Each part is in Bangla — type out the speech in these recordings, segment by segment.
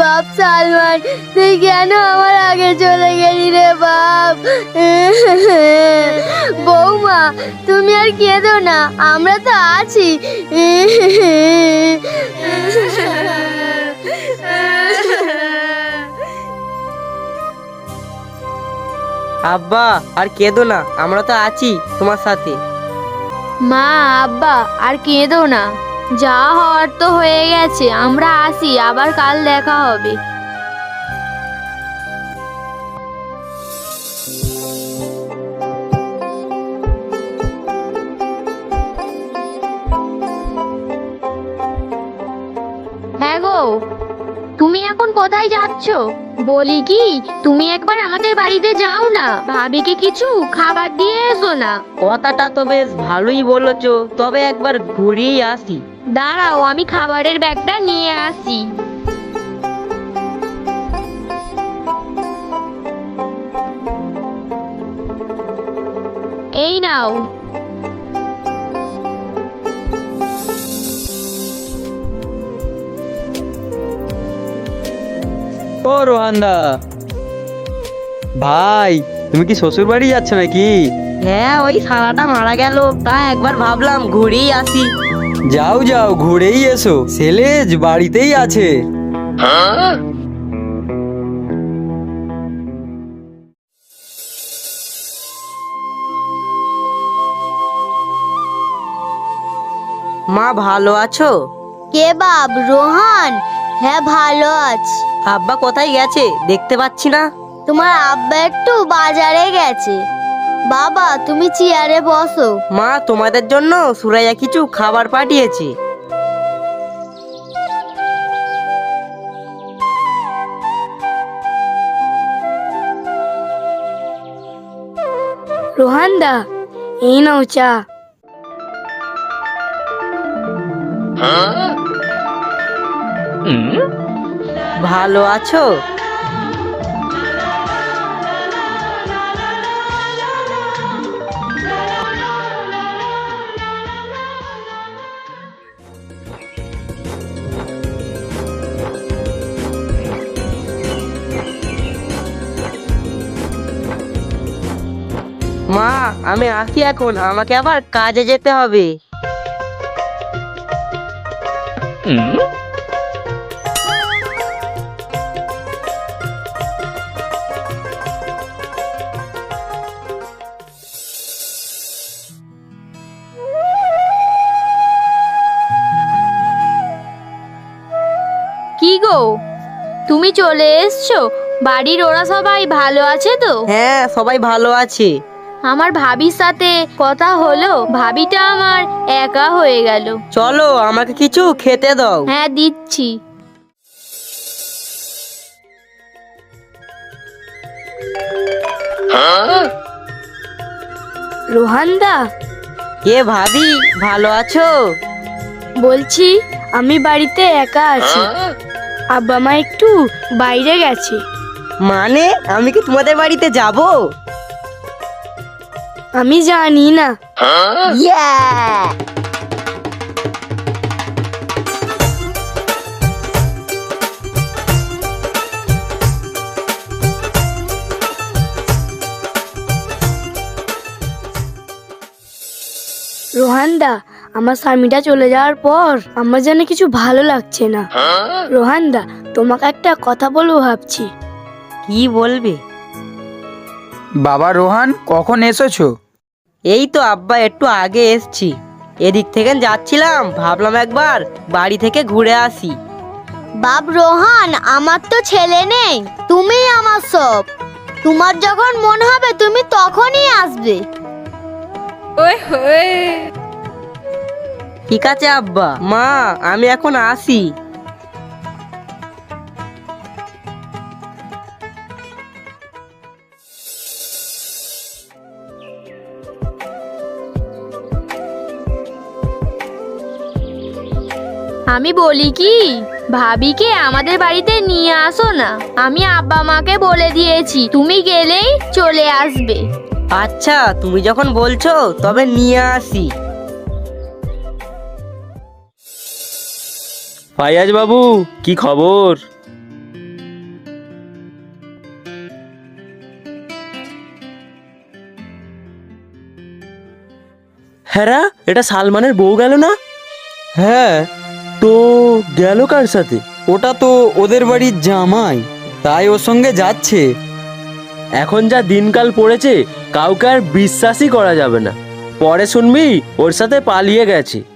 বাপ সালমান তুই কেন আমার আগে চলে গেলি রে বাপ? বৌমা তুমি আর কেঁদো না আমরা তো আছি। আব্বা আর কেঁদো না আমরা তো আছি তোমার সাথে। মা আব্বা আর কেঁদো না। যা হওয়ার তো হয়ে গেছে আমরা আসি আবার কাল দেখা হবে। বলি কি তুমি একবার আমাদের বাড়িতে যাও না। ভাবিকে কিছু খাবার দিয়ে এসো না। কথাটা তো বেশ ভালোই বলেছ তবে একবার ঘুরিয়েই আসি। দাঁড়াও আমি খাবারের ব্যাগটা নিয়ে আসি। এই নাও। ও রোহানদা। ভাই তুমি কি শ্বশুর বাড়ি যাচ্ছ নাকি? হ্যাঁ ওই সারাটা মারা গেল তা একবার ভাবলাম ঘুরেই আসি। যাও যাও ঘুরেই এসো। সেলেজ বাড়িতেই আছে। মা ভালো আছো? কে বাব রোহান। হ্যাঁ ভালো আছি। আব্বা কোথায় গেছে? দেখতে পাচ্ছি না। তোমার আব্বা একটু বাজারে গেছে। বাবা তুমি চেয়ারে বসো। মা তোমাদের জন্য সুরাইয়া কিছু খাবার পাঠিয়েছে। রোহান দা এই নাও চা। ভালো আছো? মা আমি আসি এখন। আমাকে আবার কাজে যেতে হবে। কি তুমি চলে এসছো? বাড়ির ওরা সবাই ভালো আছে তো? হ্যাঁ সবাই ভালো আছে। আমার ভাবির সাথে কথা হলো ভাবিটা আমার একা হয়ে গেল। চলো আমাকে কিছু খেতে দাও। হ্যাঁ দিচ্ছি। রোহানদা? কে ভাবি ভালো আছো? বলছি আমি বাড়িতে একা আছি। আব্বা মা একটু বাইরে গেছে। মানে আমি কি তোমাদের বাড়িতে যাব? আমি জানি না। রোহানদা আমার স্বামীটা চলে যাওয়ার পর আমার যেন কিছু ভালো লাগছে না। রোহানদা তোমাকে একটা কথা বলব ভাবছি। কি বলবে? বাবা রোহান কখন এসেছ? এই তো আব্বা একটু আগে এসছি। এদিক থেকে যাচ্ছিলাম ভাবলাম একবার বাড়ি থেকে ঘুরে আসি। বাপ রোহান আমার তো ছেলে নেই তুমি আমার সব। তোমার যখন মন হবে তুমি তখনই আসবে। ঠিক আছে আব্বা। মা আমি এখন আসি। আমি বলি কি ভাবিকে আমাদের বাড়িতে নিয়ে আসো না। আমি আব্বা মাকে বলে দিয়েছি তুমি গেলেই চলে আসবে। আচ্ছা তুমি যখন বলছো তবে নিয়ে আসি। ফাইয়াজ বাবু কি খবর? হ্যাঁ এটা সালমানের বউ গেল না? হ্যাঁ তো গেল কার সাথে? ওটা তো ওদের বাড়ির জামাই তাই ওর সঙ্গে যাচ্ছে। এখন যা দিনকাল পড়েছে কাউকে আর বিশ্বাসই করা যাবে না। পরে শুনবি ওর সাথে পালিয়ে গেছে।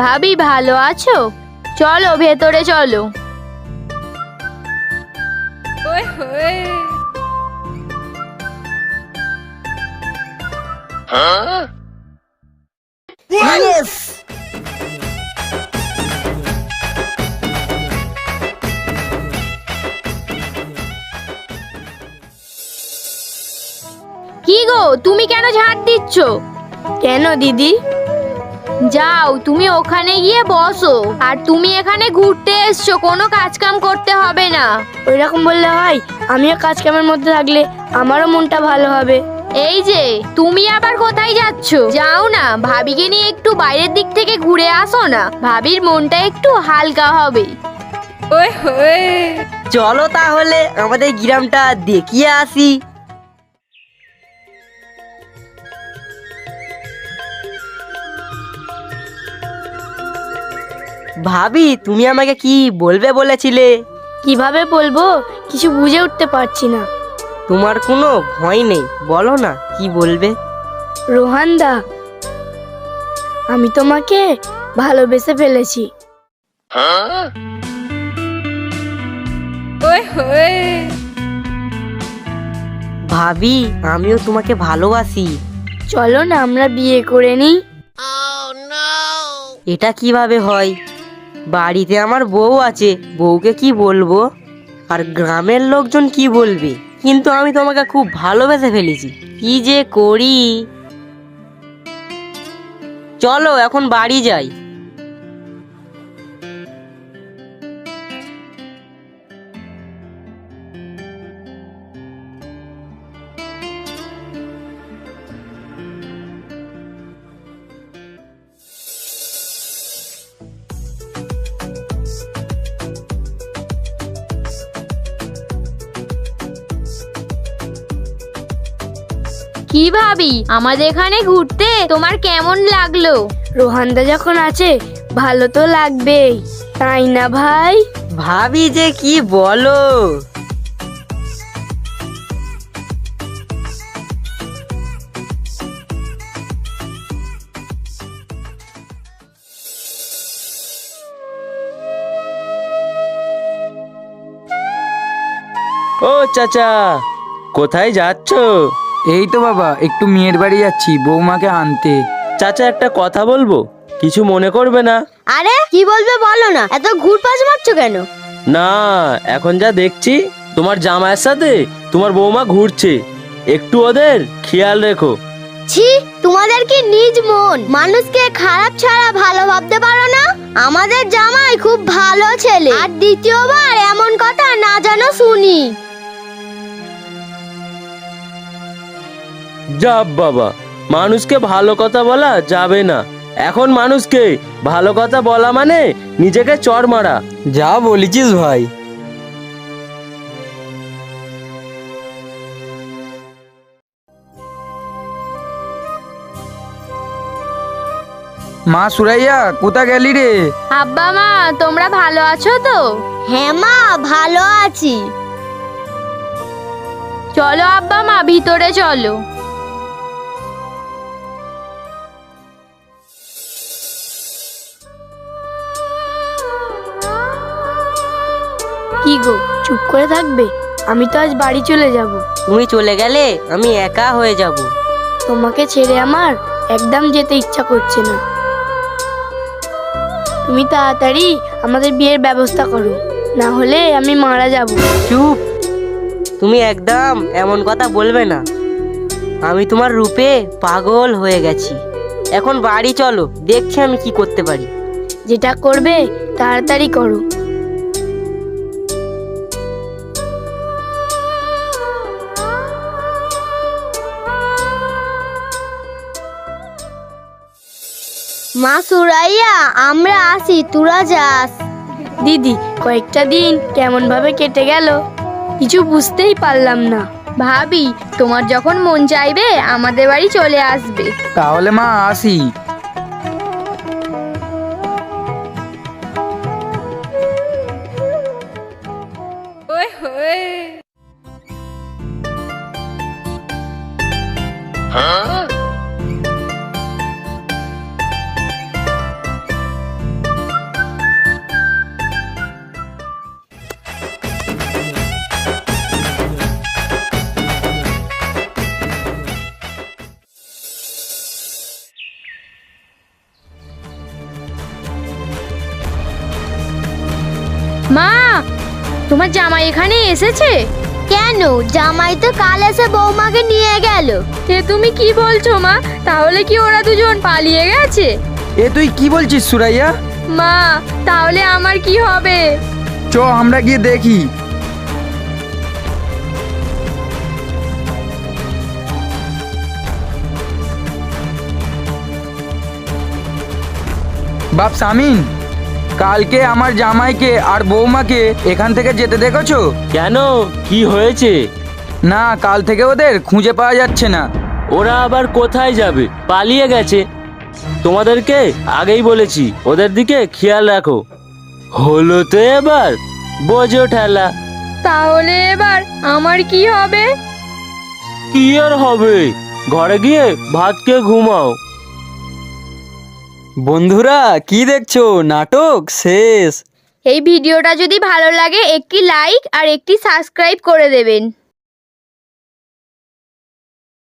ভাবি ভালো আছো? চলো ভেতরে চলো। কি গো তুমি কেন ঝাড় দিচ্ছ? কেন দিদি? যাও তুমি ওখানে গিয়ে বসো। আর তুমি এখানে ঘুরতে এসছো কোনো কাজ কাম করতে হবে না। ওই রকম বললে হয় আমিও কাজ কামের মধ্যে থাকলে আমারও মনটা ভালো হবে। এই যে তুমি আবার কোথায় যাচ্ছ? যাও না ভাবিকে নিয়ে একটু বাইরের দিক থেকে ঘুরে আসো না। ভাবির মনটা একটু হালকা হবে। চলো তাহলে আমাদের গ্রামটা দেখিয়ে আসি। ভাবি তুমি আমাকে কি বলবে বলেছিলে? কীভাবে বলব? কিছু বুঝে উঠতে পারছি না। তোমার কোনো ভয় নেই বলো না কি বলবে? রোহানদা আমি তোমাকে ভালোবেসে ফেলেছি। ভাবি আমিও তোমাকে ভালোবাসি। চলো না আমরা বিয়ে করে নিই। এটা কীভাবে হয়? বাড়িতে আমার বউ আছে, বউকে কি বলব? আর গ্রামের লোকজন কি বলবে? কিন্তু আমি তোমাকে খুব ভালোবেসে ফেলেছি। কি যে করি? চলো, এখন বাড়ি যাই। কি ভাবি? আমাদের এখানে ঘুরতে তোমার কেমন লাগল? রোহানদা যখন আছে ভালো তো লাগবেই। তাই না ভাই? ভাবি যে কি বলো? ও চাচা কোথায় যাচ্ছ? এই তো বাবা একটু মেয়ের বাড়ি যাচ্ছি বৌমাকে আনতে। চাচা একটা কথা বলব? কিছু মনে করবে না? আরে কি বলবে বলো না এত ঘুরপাস মারছো কেন? না এখন যা দেখছি তোমার জামাইয়ের সাথে তোমার বৌমা ঘুরছে। একটু ওদের খেয়াল রেখো। ছি তোমাদের কি নিজ মন? মানুষকে খারাপ ছাড়া ভালো ভাবতে পারো না? আমাদের জামাই খুব ভালো ছেলে। আর দ্বিতীয়বার এমন কথা না জানো শুনি। যা বাবা মানুষকে ভালো কথা বলা যাবে না। এখন মানুষকে ভালো কথা বলা মানে নিজেকে চড় মারা। যা বলেছিস ভাই। মা সুরাইয়া কোথা গেলি রে? আব্বা মা তোমরা ভালো আছো তো? হ্যাঁ মা ভালো আছি। চলো আব্বা মা ভিতরে চলো। কি গো? চুপ করে থাকবে? আমি তো আজ বাড়ি চলে যাব। তুমি চলে গেলে আমি একা হয়ে যাব। তোমাকে ছেড়ে আমার একদম যেতে ইচ্ছা করছে না। তুমি তাড়াতাড়ি আমাদের বিয়ের ব্যবস্থা করো। না হলে আমি মারা যাব। চুপ! তুমি একদম এমন কথা বলবে না। আমি তোমার রূপে পাগল হয়ে গেছি। এখন বাড়ি চলো দেখছি আমি কি করতে পারি। যেটা করবে তাড়াতাড়ি করো। মা সুরাইয়া আমরা আসি তোরা যাস। দিদি কয়েকটা দিন কেমন ভাবে কেটে গেল? কিছু বুঝতেই পারলাম না। ভাবি তোমার যখন মন চাইবে আমাদের বাড়ি চলে আসবে। তাহলে মা আসি। মা তোমার জামাই এখানে এসেছে? কেন? জামাই তো কাল এসে বৌমাকে নিয়ে গেল। এ তুমি কি বলছো মা? তাহলে কি ওরা দুজন পালিয়ে গেছে? এ তুই কি বলছিস সুরাইয়া? মা তাহলে আমার কি হবে? চ আমরা গিয়ে দেখি। বাপ সামিন। কালকে আমার জামাইকে আর বৌমাকে এখান থেকে যেতে দেখেছ? কেন? কি হয়েছে? না কাল থেকে ওদের খুঁজে পাওয়া যাচ্ছে না। ওরা আবার কোথায় যাবে? পালিয়ে গেছে। তোমাদেরকে আগেই বলেছি ওদের দিকে খেয়াল রাখো। হলো তো এবার বোঝো ঠেলা। তাহলে এবার আমার কি হবে? কি আর হবে? ঘরে গিয়ে ভাত খেয়ে ঘুমাও। বন্ধুরা, কি দেখছ? নাটক শেষ। এই ভিডিওটা যদি ভালো লাগে, একটি লাইক আর একটি সাবস্ক্রাইব করে দেবেন।